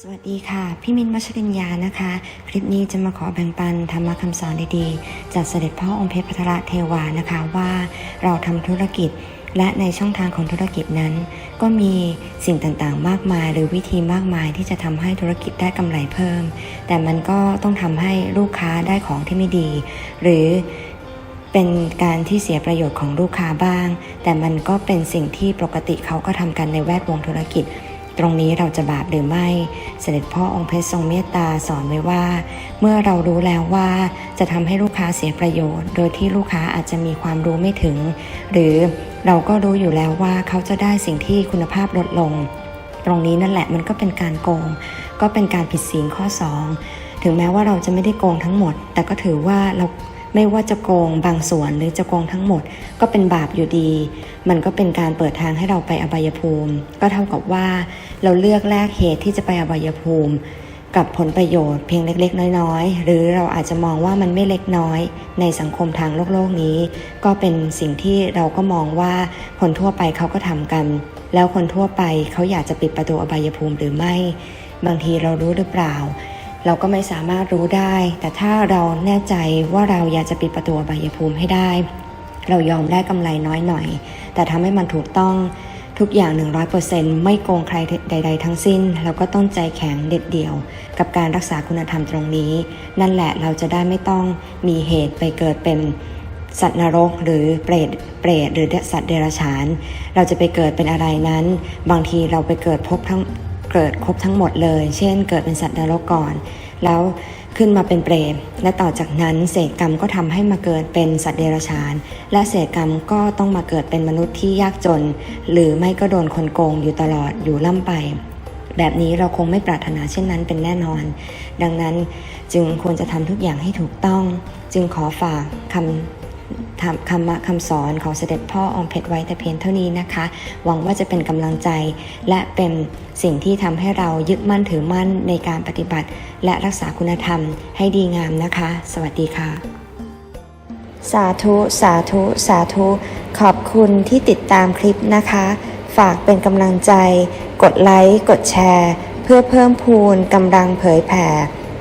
สวัสดีค่ะ พี่มินมัชรินยานะคะ คลิปนี้จะมาขอแบ่งปันธรรมคำสอนดีๆ จากเสด็จพ่อองค์เพชรพัทรเทวานะคะว่าเราทำธุรกิจและในช่องทางของธุรกิจนั้น ก็มีสิ่งต่างๆ มากมาย หรือวิธีมากมายที่จะทำให้ธุรกิจได้กำไรเพิ่ม แต่มันก็ต้องทำให้ลูกค้าได้ของที่ไม่ดี หรือเป็นการที่เสียประโยชน์ของลูกค้าบ้าง แต่มันก็เป็นสิ่งที่ปกติเขาก็ทำกันในแวดวงธุรกิจ ตรงนี้เราจะบาปหรือไม่ เสด็จพ่อองค์เพชรทรงเมตตาสอนไว้ว่า เมื่อเรารู้แล้วว่าจะทำให้ลูกค้าเสียประโยชน์ โดยที่ลูกค้าอาจจะมีความรู้ไม่ถึง หรือเราก็รู้อยู่แล้วว่าเขาจะได้สิ่งที่คุณภาพลดลง ตรงนี้นั่นแหละมันก็เป็นการโกง ก็เป็นการผิดศีลข้อ 2 ถึงแม้ว่าเราจะไม่ได้โกงทั้งหมด แต่ก็ถือว่าเรา ไม่ว่าจะโกงบางส่วนหรือจะโกงทั้งหมด ก็เป็นบาปอยู่ดี มันก็เป็นการเปิดทางให้เราไปอบายภูมิ ก็เท่ากับว่าเราเลือกแลกเหตุที่จะไปอบายภูมิ กับผลประโยชน์เพียงเล็กๆ น้อยๆ หรือเราอาจจะมองว่ามันไม่เล็กน้อย ในสังคมทางโลกโลกนี้ ก็เป็นสิ่งที่เราก็มองว่าคนทั่วไปเขาก็ทำกัน แล้วคนทั่วไปเขาอยากจะปิดประตูอบายภูมิหรือไม่ บางทีเรารู้หรือเปล่า เราก็ไม่สามารถรู้ได้ แต่ถ้าเราแน่ใจว่าเราอยากจะปิดประตูอบายภูมิให้ได้ เรายอมได้กำไรน้อยหน่อย แต่ทำให้มันถูกต้องทุกอย่าง 100%ไม่โกงใครใด ๆ ทั้งสิ้น แล้วก็ต้องใจแข็งเด็ดเดี่ยว กับการรักษาคุณธรรมตรงนี้ นั่นแหละเราจะได้ไม่ต้องมีเหตุไปเกิดเป็นสัตว์นรกหรือเปรตเปรตหรือสัตว์เดรัจฉาน เราจะไปเกิดเป็นอะไรนั้น บางทีเราไปเกิดพบทั้ง เกิดครบทั้งหมดเลย เช่น เกิดเป็นสัตว์นรกก่อน แล้วขึ้นมาเป็นเปรตและต่อจากนั้นเศษกรรมก็ทำให้มาเกิดเป็นสัตว์เดรัจฉาน และเศษกรรมก็ต้องมาเกิดเป็นมนุษย์ที่ยากจน หรือไม่ก็โดนคนโกงอยู่ตลอดอยู่ล่ำไป แบบนี้เราคงไม่ปรารถนาเช่นนั้นเป็นแน่นอน ดังนั้นจึงควรจะทำทุกอย่างให้ถูกต้อง จึงขอฝากคำ ทำคำคำสอนของเสด็จพ่อองค์เพชรไว้แต่เพียงเท่านี้นะคะ หวังว่าจะเป็นกำลังใจ และเป็นสิ่งที่ทำให้เรายึดมั่นถือมั่นในการปฏิบัติ และรักษาคุณธรรมให้ดีงามนะคะ สวัสดีค่ะ สาธุ สาธุ สาธุ ขอบคุณที่ติดตามคลิปนะคะ ฝากเป็นกำลังใจ กดไลค์ กดแชร์ เพื่อเพิ่มพูนกำลังเผยแผ่